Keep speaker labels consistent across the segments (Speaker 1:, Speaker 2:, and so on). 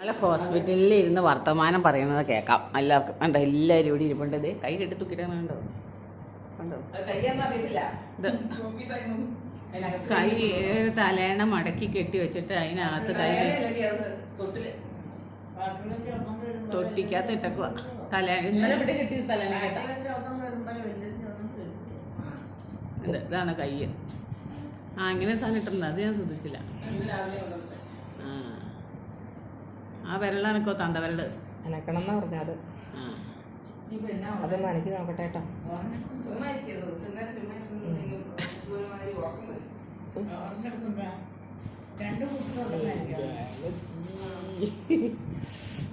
Speaker 1: ഞങ്ങൾ ഹോസ്പിറ്റലിൽ ഇരുന്ന് വർത്തമാനം പറയുന്നത് കേൾക്കാം. എല്ലാവർക്കും കണ്ടോ? എല്ലാവരും ഇവിടെ ഇരിപ്പുണ്ട്. ഇത് കൈ കെട്ടി തൂക്കിയിട്ടാണ് കണ്ടോ? കണ്ടോ? ഇത് കൈ ഒരു തലേണ മടക്കി കെട്ടി വെച്ചിട്ട് അതിനകത്ത് കൈ തൊട്ടിക്കകത്ത് ഇട്ടക്കുക തലേണ ഇതാണ് കൈ ആ ഇങ്ങനെ സാധനം ഇട്ടുന്നത് അത് ഞാൻ ശ്രദ്ധിച്ചില്ല. ആ വിരലാണിക്കോ തണ്ട വിരൽ?
Speaker 2: അനക്കണം എന്നാ പറഞ്ഞത് അതൊന്ന് അനക്കി നോക്കട്ടെ കേട്ടോ.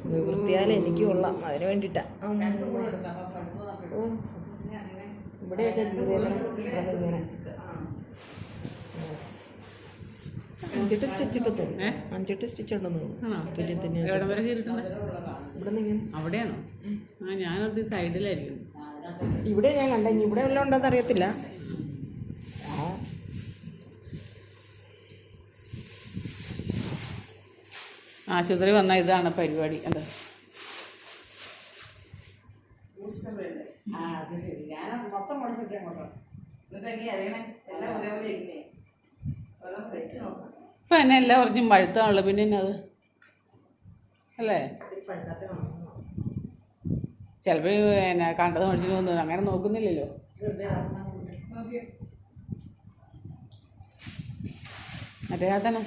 Speaker 2: നിവൃത്തിയാൽ എനിക്ക് കൊള്ളാം. അതിന് വേണ്ടിട്ടാ ഇവിടെയൊക്കെ ഇങ്ങനെ. അഞ്ചെട്ട് സ്റ്റിച്ച് ഒക്കെ
Speaker 1: തോന്നും
Speaker 2: അഞ്ചെട്ട് സ്റ്റിച്ച് ഉണ്ടെന്ന് തോന്നുന്നു.
Speaker 1: ആണോ?
Speaker 2: തുന്നി തുന്നി
Speaker 1: എവിടെ വരെ കയറിയിട്ടുണ്ട്?
Speaker 2: ഇവിടെ നിന്ന് ഇങ്ങനെ
Speaker 1: അവിടെയാണോ? ആ ഞാനത് സൈഡിലായിരിക്കും
Speaker 2: ഇവിടെ ഞാൻ കണ്ട ഇനി ഇവിടെ വല്ലതും ഉണ്ടോന്ന് അറിയത്തില്ല. ആ.
Speaker 1: ആശുപത്രി വന്ന ഇതാണ് പരിപാടി. എന്താ? ഇപ്പൊ എന്നെ എല്ലാം പറഞ്ഞും പഴുത്താണുള്ളൂ പിന്നെ അത്? അല്ലേ? ചിലപ്പോൾ എന്നെ കണ്ടത് മേടിച്ചിട്ട് തോന്നുന്നു അങ്ങനെ നോക്കുന്നില്ലല്ലോ. മറ്റേ അതന്നെ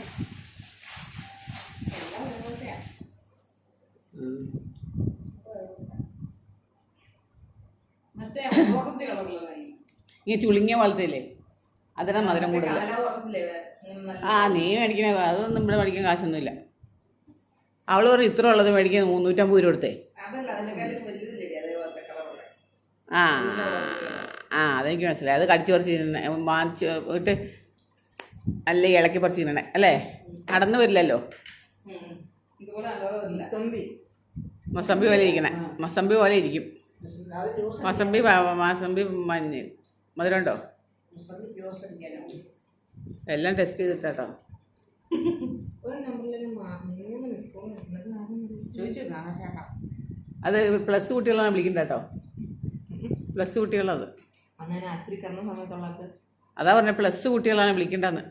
Speaker 1: ഈ ചുളുങ്ങിയ പോലത്തെ അതിനാ മധുരം കൂടുതൽ ആ നീ മേടിക്കണ അതൊന്നും ഇവിടെ മേടിക്കാൻ കാശൊന്നുമില്ല. അവൾ പറയും ഇത്ര ഉള്ളത് മേടിക്കാൻ മുന്നൂറ്റമ്പത് രൂപ കൊടുത്തേ. ആ ആ അതെനിക്ക് മനസ്സിലായി. അത് കടിച്ചു പറിച്ച് വാങ്ങിച്ച് പോയിട്ട് ഇട്ട് അല്ല ഇളക്കി പറിച്ച് തിന്നണേ അല്ലേ? നടന്നു വരില്ലല്ലോ.
Speaker 2: മസമ്പി.
Speaker 1: പോലെ ഇരിക്കണേ. മസമ്പി പോലെ ഇരിക്കും. മസമ്പി മസമ്പി മഞ്ഞ്. മധുരമുണ്ടോ എല്ലാം ടെസ്റ്റ് ചെയ്തിട്ടാട്ടോ. അത് പ്ലസ് കുട്ടികളാണ് വിളിക്കണ്ട കേട്ടോ പ്ലസ് കുട്ടികളത് അതാ പറഞ്ഞ പ്ലസ് കുട്ടികളാണ് വിളിക്കേണ്ടതെന്ന്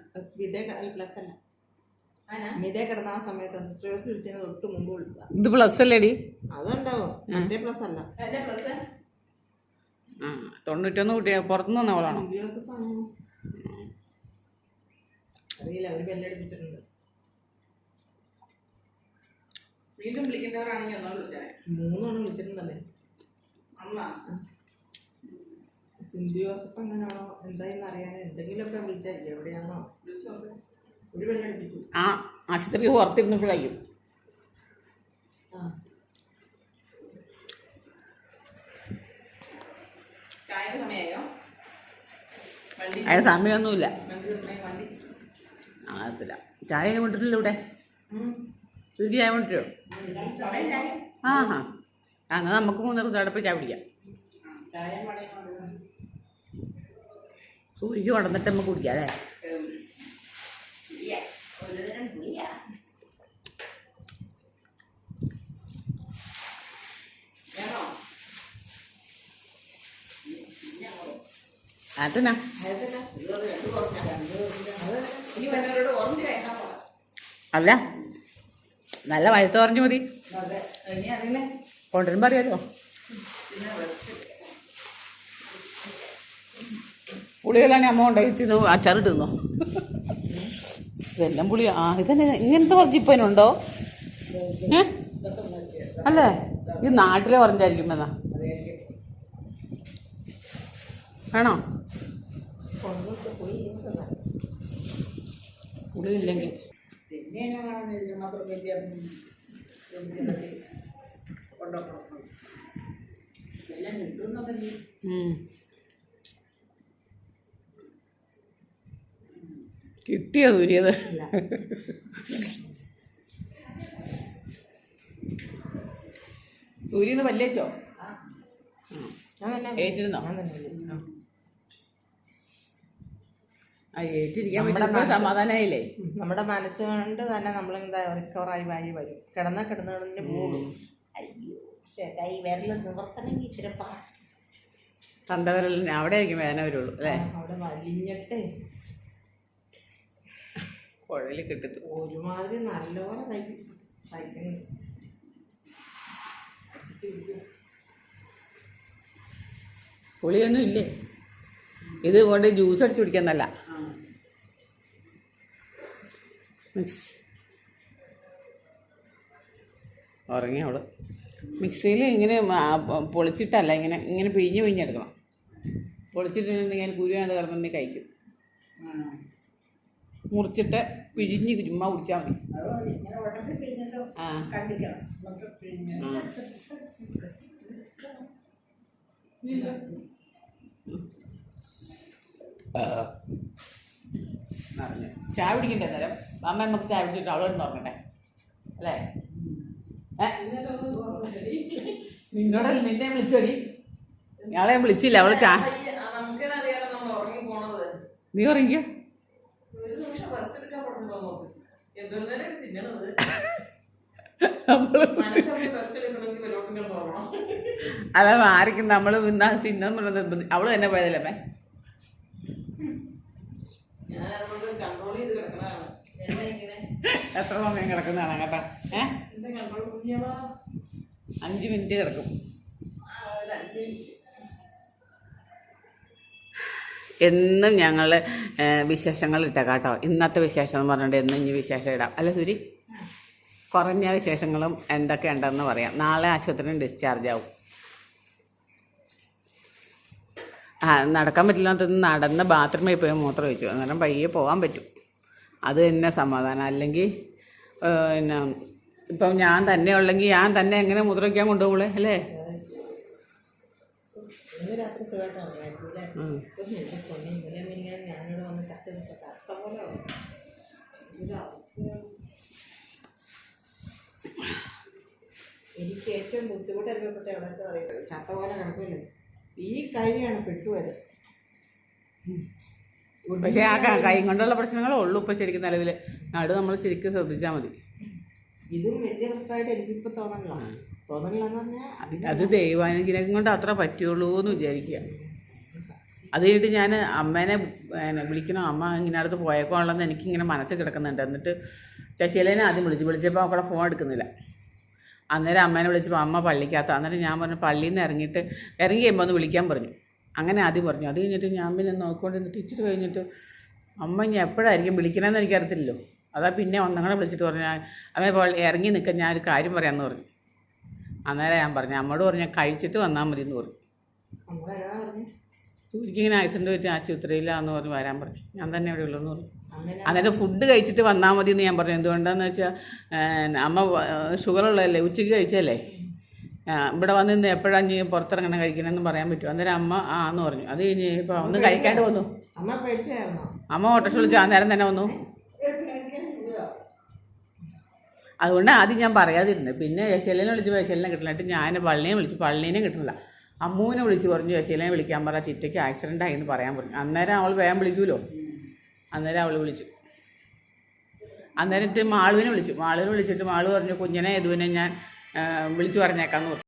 Speaker 2: മുമ്പ്
Speaker 1: ഇത് പ്ലസ് അല്ലേടി?
Speaker 2: അതുണ്ടാവും. പ്ലസ് അല്ല.
Speaker 1: ആ. തൊണ്ണൂറ്റൊന്ന് കുട്ടിയെ പുറത്തുനിന്ന് വന്ന
Speaker 2: അവളാണോ? അറിയില്ല ഒരു ബെല്ലടിപ്പിച്ചിട്ടുണ്ട്
Speaker 1: വീണ്ടും വിളിക്കേണ്ടവരാണെങ്കിൽ ഒന്നും വിളിച്ചേ.
Speaker 2: മൂന്നെണ്ണം വിളിച്ചിട്ടുണ്ടല്ലേ? സിന്ധു ജോസഫ് എങ്ങനെയാണോ എന്തായെന്ന് അറിയാൻ എന്തെങ്കിലുമൊക്കെ വിളിച്ചായിരിക്കും. എവിടെയാണോ? ഒരു ബെല്ലടിപ്പിച്ചു
Speaker 1: ആ ആശുപത്രി പുറത്തിരുന്നപ്പോഴായിരിക്കും
Speaker 2: ആ
Speaker 1: അതിന് സമയമൊന്നുമില്ല. ആകത്തില്ല. ചായ കൊണ്ടിട്ടില്ല ഇവിടെ? സ്വിഗ്ഗി ചായ കൊണ്ടിട്ടോ? ആ ഹാ എന്നാൽ നമുക്ക് മൂന്നേർക്ക് തടപ്പ് ചായ
Speaker 2: കൊണ്ടുവന്നു
Speaker 1: സ്വിഗ്ഗി കൊണ്ടുവന്നിട്ട് നമുക്ക് കുടിക്കാം അല്ലേ? അതെന്നാ അല്ല നല്ല വഴുത്ത് പറഞ്ഞു മതി. കൊണ്ടുവരുമ്പോൾ അറിയാലോ. പുളികളാണ് അമ്മ അച്ചാറിട്ട് തിന്നോ ഇതെല്ലാം പുളി. ആ ഇതന്നെ ഇങ്ങനത്തെ പറഞ്ഞിപ്പനുണ്ടോ ഏ? അല്ലേ? ഇത് നാട്ടിലെ പറഞ്ഞായിരിക്കും എന്നാ. വേണോ
Speaker 2: കൊണ്ടുവന്ന് പോയി ഇരുന്നതാ.
Speaker 1: പുളി ഇല്ലെങ്കിൽ
Speaker 2: പിന്നെ എങ്ങനെയാണ് ഇതിന് മാത്രം വലിയ കൊണ്ടുപോകണം. എല്ലാം.
Speaker 1: കിട്ടിയോ ദൂരിയത് സൂര്യന്ന് പല്ലേച്ചോ ഏറ്റിരുന്നോ
Speaker 2: ഞാൻ തന്നെ
Speaker 1: ആ. ആ ഏറ്റിരിക്കാൻ
Speaker 2: നമ്മുടെ
Speaker 1: സമാധാനമായില്ലേ
Speaker 2: നമ്മുടെ മനസ്സുകൊണ്ട് തന്നെ നമ്മൾ എന്താ റിക്കവറായി വായി വരും. കിടന്ന കിടന്നതിന് പോകും. അയ്യോ പക്ഷേ കൈ വിരൽ നിവർത്തണമെങ്കിൽ ഇച്ചിരി പാട്
Speaker 1: തന്തവരലിന് അവിടെ ആയിരിക്കും വേദന വരുള്ളൂ അല്ലേ?
Speaker 2: അവിടെ വലിഞ്ഞിട്ട്.
Speaker 1: കുഴൽ കിട്ടത്തു
Speaker 2: ഒരുമാതിരി നല്ലപോലെ കൈ
Speaker 1: പുളിയൊന്നും ഇല്ലേ? ഇത് കൊണ്ട് ജ്യൂസ് അടിച്ചു കുടിക്കുന്നല്ല മിക്സ്. ഉറങ്ങി അവിടെ. മിക്സിയിൽ ഇങ്ങനെ പൊളിച്ചിട്ടല്ല ഇങ്ങനെ ഇങ്ങനെ പിഴിഞ്ഞ് പിഴിഞ്ഞെടുക്കണം പൊളിച്ചിട്ടുണ്ടെങ്കിൽ ഞാൻ കുരുവിനത് കിടന്നുണ്ടെങ്കിൽ കഴിക്കും. മുറിച്ചിട്ട് പിഴിഞ്ഞ് ചുമ്മാ കുടിച്ചാൽ മതി. ആ. ചായ കുടിക്കണ്ടേ നേരം അമ്മ നമുക്ക് ചായ കുടിച്ചിട്ട് അവളോട് നോക്കട്ടെ അല്ലേ? നിന്നോട് നിന്നെ വിളിച്ചോടി. ഞങ്ങളെ ഞാൻ വിളിച്ചില്ല അവൾ ചാ നീ
Speaker 2: പോകണം
Speaker 1: അതാ ആർക്കും നമ്മൾ തിന്നാൻ പറഞ്ഞത് അവൾ തന്നെ പോയതല്ലേ
Speaker 2: ഞാൻ കൺട്രോൾ ചെയ്ത് ഇങ്ങനെ
Speaker 1: എത്ര സമയം കിടക്കുന്നതാണ് കേട്ടാ? ഏ?
Speaker 2: എന്റെ കൺട്രോൾ
Speaker 1: അഞ്ച് മിനിറ്റ് കിടക്കും. എന്നും ഞങ്ങൾ വിശേഷങ്ങൾ ഇട്ടേക്കാം കേട്ടോ. ഇന്നത്തെ വിശേഷം എന്ന് പറഞ്ഞിട്ട് എന്നും ഇനി വിശേഷം ഇടാം. അല്ല സുരി? കുറഞ്ഞ വിശേഷങ്ങളും എന്തൊക്കെ ഉണ്ടെന്ന് പറയാം. നാളെ ആശുപത്രിയിൽ ഡിസ്ചാർജ് ആവും. ആ നടക്കാൻ പറ്റില്ല നടന്ന് ബാത്റൂമിൽ പോയി മൂത്രം വെച്ചു അന്നേരം പയ്യെ പോകാൻ പറ്റും. അത് തന്നെ സമാധാനം. അല്ലെങ്കിൽ പിന്നെ ഇപ്പം ഞാൻ തന്നെ ഉള്ളെങ്കിൽ ഞാൻ തന്നെ എങ്ങനെ മുദ്രയ്ക്കാൻ ഒഴിക്കാൻ കൊണ്ടുപോകുള്ളേ അല്ലേ?
Speaker 2: എനിക്ക് ഏറ്റവും ബുദ്ധിമുട്ട് അനുഭവപ്പെട്ട എവിടെ വെച്ചാൽ അറിയുന്നത് ചത്ത പോലെ കിടക്കില്ലേ ഈ കൈയാണ് പെട്ടുപോയത്.
Speaker 1: പക്ഷേ ആ ക- കൊണ്ടുള്ള പ്രശ്നങ്ങളേ ഉള്ളൂ ഇപ്പോൾ ശരിക്കും നിലവിൽ നാട് നമ്മൾ ശരിക്കും ശ്രദ്ധിച്ചാൽ മതി.
Speaker 2: ഇതും വലിയ പ്രശ്നമായിട്ട് എനിക്കിപ്പോൾ തോന്നണില്ല. തോന്നണില്ല എന്ന് പറഞ്ഞാൽ
Speaker 1: അത് ദൈവാനുഗ്രഹം കൊണ്ട് അത്ര പറ്റുള്ളൂ എന്ന് വിചാരിക്കുക. അത് കഴിഞ്ഞിട്ട് ഞാൻ അമ്മേനെ വിളിക്കണം. അമ്മ ഇങ്ങനെ അടുത്ത് പോയേക്കോളെന്ന് എനിക്കിങ്ങനെ മനസ്സ് കിടക്കുന്നുണ്ട്. എന്നിട്ട് ശശികലേനെ ആദ്യം വിളിച്ചു വിളിച്ചപ്പോൾ അവിടെ ഫോൺ എടുക്കുന്നില്ല. അന്നേരം അമ്മേനെ വിളിച്ചപ്പോൾ അമ്മ പള്ളിക്കകത്ത്. അന്നേരം ഞാൻ പറഞ്ഞു പള്ളിയിൽ നിന്ന് ഇറങ്ങിയിട്ട് ഇറങ്ങി കഴിയുമ്പോൾ ഒന്ന് വിളിക്കാൻ പറഞ്ഞു. അങ്ങനെ ആദ്യം പറഞ്ഞു. അത് കഴിഞ്ഞിട്ട് ഞാൻ പിന്നെ നോക്കിക്കൊണ്ടിരുന്നിട്ട് ഇച്ചിരി കഴിഞ്ഞിട്ട് അമ്മ ഇനി എപ്പോഴായിരിക്കും വിളിക്കണമെന്ന് എനിക്കറിയത്തില്ലല്ലോ. അതാ പിന്നെ ഒന്നങ്ങനെ വിളിച്ചിട്ട് പറഞ്ഞു അമ്മ പള്ളി ഇറങ്ങി നിൽക്കാൻ ഞാൻ ഒരു കാര്യം പറയാമെന്ന് പറഞ്ഞു. അന്നേരം ഞാൻ പറഞ്ഞു അമ്മയോട് പറഞ്ഞു കഴിച്ചിട്ട് വന്നാൽ മതി എന്ന് പറഞ്ഞു?
Speaker 2: നമ്മളെന്നാ
Speaker 1: ആക്സിഡന്റ് ആക്സിഡന്റ് പറ്റി ആശുപത്രിയിലാന്ന് പറഞ്ഞ് വരാൻ പറഞ്ഞു. ഞാൻ തന്നെ ഇവിടെ ഉള്ളൂ എന്ന് പറഞ്ഞു അന്നേരം ഫുഡ് കഴിച്ചിട്ട് വന്നാൽ മതി എന്ന് ഞാൻ പറഞ്ഞു. എന്തുകൊണ്ടാന്ന് വെച്ചാൽ അമ്മ ഷുഗർ ഉള്ളതല്ലേ ഉച്ചയ്ക്ക് കഴിച്ചല്ലേ ഇവിടെ വന്ന് ഇന്ന് എപ്പോഴാണ് നീ പുറത്തിറങ്ങണം കഴിക്കണമെന്ന് പറയാൻ പറ്റുമോ? അന്നേരം അമ്മ ആ എന്ന് പറഞ്ഞു. അത് കഴിഞ്ഞ് ഇപ്പോൾ ഒന്ന് കഴിക്കാണ്ട് വന്നു.
Speaker 2: അമ്മ
Speaker 1: ഓട്ടോറിക്ഷ വിളിച്ചു. ആ നേരം തന്നെ വന്നു. അതുകൊണ്ട് ആദ്യം ഞാൻ പറയാതിരുന്നത് പിന്നെ യശലിനെ വിളിച്ച് യശേലിനെ കിട്ടണിട്ട് ഞാൻ പള്ളിനെ വിളിച്ചു. പള്ളീനെ കിട്ടണില്ല. അമ്മൂനെ വിളിച്ച് പറഞ്ഞു യശലിനെ വിളിക്കാൻ പറ ചിറ്റയ്ക്ക് ആക്സിഡന്റ് ആയി എന്ന് പറയാൻ പറഞ്ഞു. അന്നേരം അവൾ വേഗം വിളിക്കുമല്ലോ അന്നേരം അവൾ വിളിച്ചു. അന്നേരത്തെ മാളുവിനെ വിളിച്ചു. മാളുവിനെ വിളിച്ചിട്ട് മാളു പറഞ്ഞു കുഞ്ഞിനെ ഇതുവിനെ ഞാൻ വിളിച്ചു പറഞ്ഞേക്കാന്ന് പറഞ്ഞു